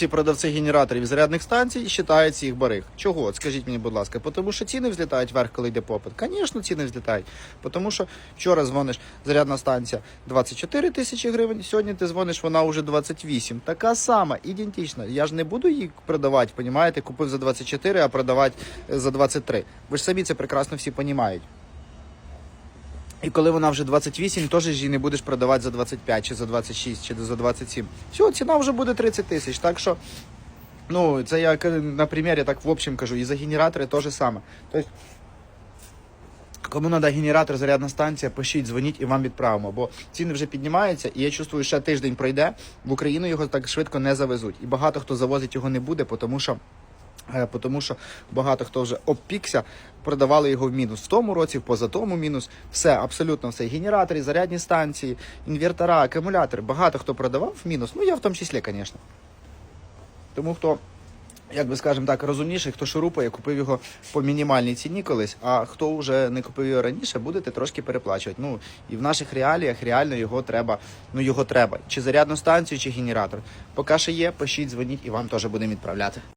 Всі продавці генераторів зарядних станцій вважаються їх бариг. Чого? Скажіть мені, будь ласка, тому що ціни взлітають вверх, коли йде попит. Звісно, ціни взлітають. Тому що вчора дзвониш, зарядна станція 24 тисячі гривень, сьогодні ти дзвониш, вона вже 28. Така сама, ідентична. Я ж не буду її продавати, понімаєте? Купив за 24, а продавати е, за 23. Ви ж самі це прекрасно всі розуміють. І коли вона вже 28, теж її не будеш продавати за 25, чи за 26, чи за 27. Все, ціна вже буде 30 тисяч. Так що, ну, це я на примірі так в общем кажу. І за генератори те ж саме. Тобто, кому треба генератор, зарядна станція, пишіть, дзвоніть і вам відправимо. Бо ціни вже піднімаються, і я чувствую, ще тиждень пройде, в Україну його так швидко не завезуть. І багато хто завозить його не буде, тому що. Е, Тому що багато хто вже обпікся, продавали його в мінус в тому році, в позатому мінус. Все, абсолютно все. Генератори, зарядні станції, інвертора, акумулятори. Багато хто продавав в мінус. Ну я в тому числі, звісно. Тому хто, як би скажемо так, розумніший, хто шурупає, купив його по мінімальній ціні колись, а хто вже не купив його раніше, будете трошки переплачувати. Ну і в наших реаліях реально його треба. Ну його треба. Чи зарядну станцію, чи генератор. Поки що є, пишіть, дзвоніть і вам теж будемо відправляти.